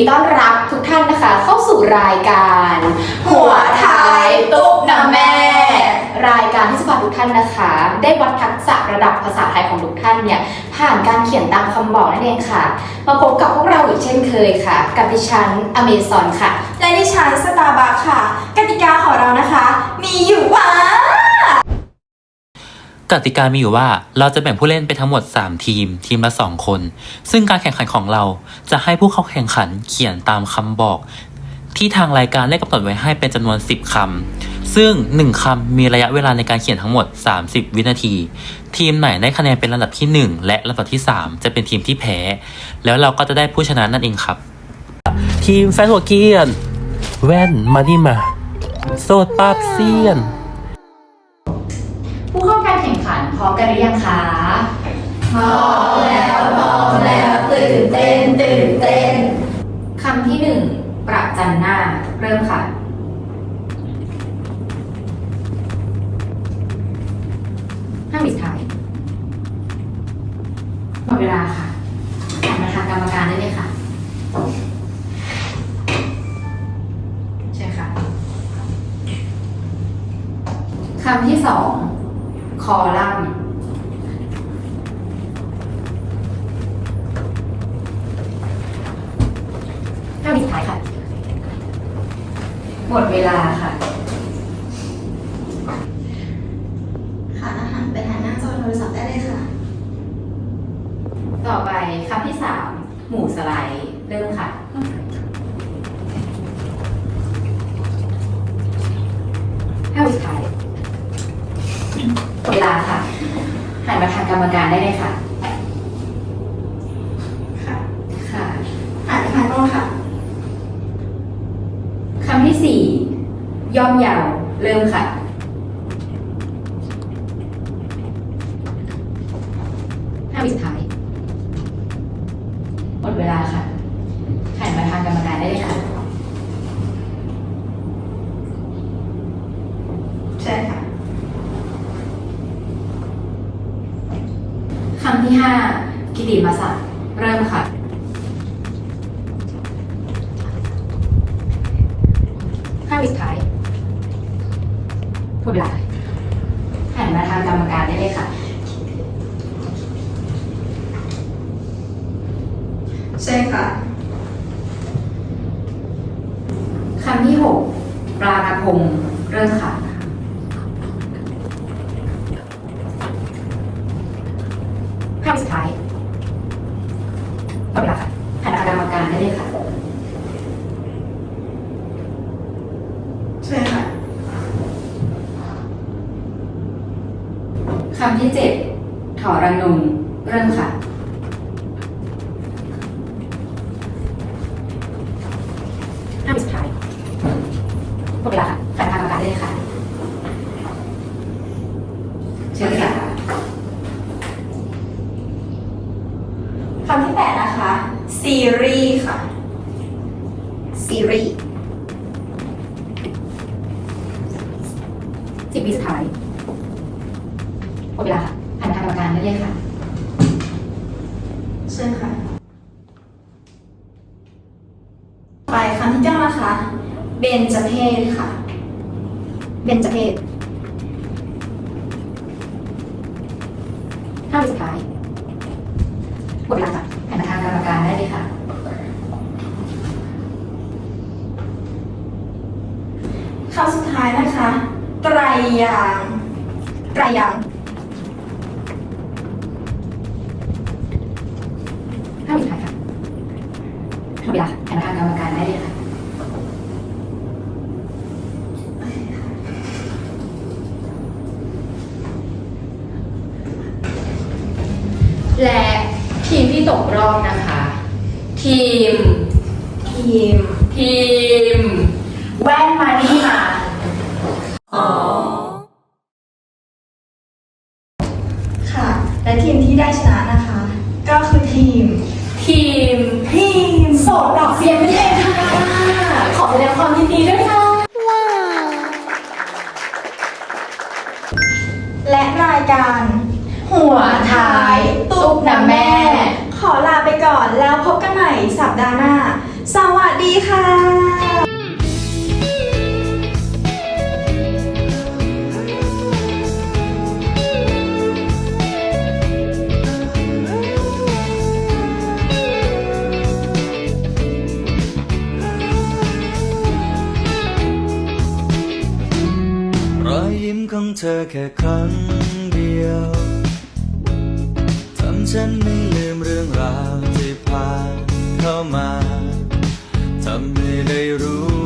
ดีต้อนรับทุกท่านนะคะ เข้าสู่รายการ หัวท้ายตุ๊บนะแม่ รายการที่จะพาทุกท่านนะคะ ได้วัดทักษะระดับภาษาไทยของทุกท่านเนี่ยผ่านการเขียนตามคำบอกนั่นเองค่ะ มาพบกับพวกเราอีกเช่นเคยค่ะ กับดิฉันอเมซอนค่ะ และดิฉันสตาร์บัคค่ะ กติกาของเรานะคะ มีอยู่ว่า กติกามีอยู่ว่าเราจะแบ่งผู้เล่นไปทั้งหมด 3 ทีม ทีมละ 2 คน ซึ่งการแข่งขันของเราจะให้ผู้เข้าแข่งขันเขียนตามคำบอก ที่ทางรายการได้กำหนดไว้ให้เป็นจำนวน 10คำซึ่ง 1คำมีระยะเวลาในการเขียนทั้งหมด 30 วินาที ทีมไหนได้คะแนนเป็นลำดับทีหนึ่1 และลำดับที่ 3 จะเป็นทีมที่แพ้ แล้วเราก็จะได้ผู้ชนะนั่นเองครับ ทีมแฟนหัวเกียน แว่นมานี่มา โซดปาบเซียน ผู้เข้าการแข่งขันพร้อมกันหรือยังคะพร้อมแล้วพร้อมแล้วตื่นเต้นตื่นเต้นคำที่หนึ่งประจันหน้า เริ่มค่ะ ห้ามบิดท้ายหมดเวลาค่ะหันมาทางกรรมการได้เลยค่ะ ใช่ค่ะ คำที่สอง คอลัมน์ห้ามบิดท้ายค่ะ หมดเวลาค่ะ รรมการได้เลยค่ะ ค่ะค่ะหันไปทางโน้นค่ะคำที่สี่ย่อมเยาวเริ่มค่ะ ที่ห้ากิติมาศักดิ์เริ่มค่ะ ห้าวิสุดท้ายหมดเวลาหันมาทางกรรมการได้เลยค่ะ ใช่ค่ะ คำที่หกปลากระพง เริ่มค่ะ ห้าวิสุดท้ายหมดเวลาค่ะหันมาทางกรรมการได้เลยค่ะ ช่ค่ะคำที่เจ็ดถอรังนงเริ่มค่ะ ห้าวิสุดท้ายหมดเวลาค่ะหันมาทางกรรมการได้เลยค่ะ เชิญค่ะคำที่แปดนะคะ ซีรีส์ค่ะ ซีรีส์ สิบวิสุดท้ายหมดเวลาค่ะหันมาทางกรรมการได้เลยค่ะใช่ค่ะ ไปคำที่เก้านะคะ เบนจเพศค่ะ เบนจเพศห้าวิสุดท้ายหมดเวลาค่ะหันมาทางกรรมการได้เลยค่ะ คำสุดท้ายนะคะ ไตร ยางค์ไตรยางค์ห้าวิสุดท้ายค่ะหมดเวลาค่ะหันมาทางกรรมการได้เลยค่ะและทีมที่ตกรอบนะคะ ทีม ทีม ทีม แว่นมานี่มา ค่ะ และทีมที่ได้ชนะนะคะ ก็คือทีม ทีม ทีมโสดดอกเสียงนี่เองค่ะ ขอแสดงความยินดีด้วยค่ะ และรายการ หัวท้าย ตุ๊บนะแม่ ขอลาไปก่อนแล้วพบกันใหม่สัปดาห์หน้า สวัสดีค่ะ ของเธอแค่ครั้งเดียว ทำฉันไม่ลืมเรื่องราวที่ผ่านเข้ามา ทำให้ได้รู้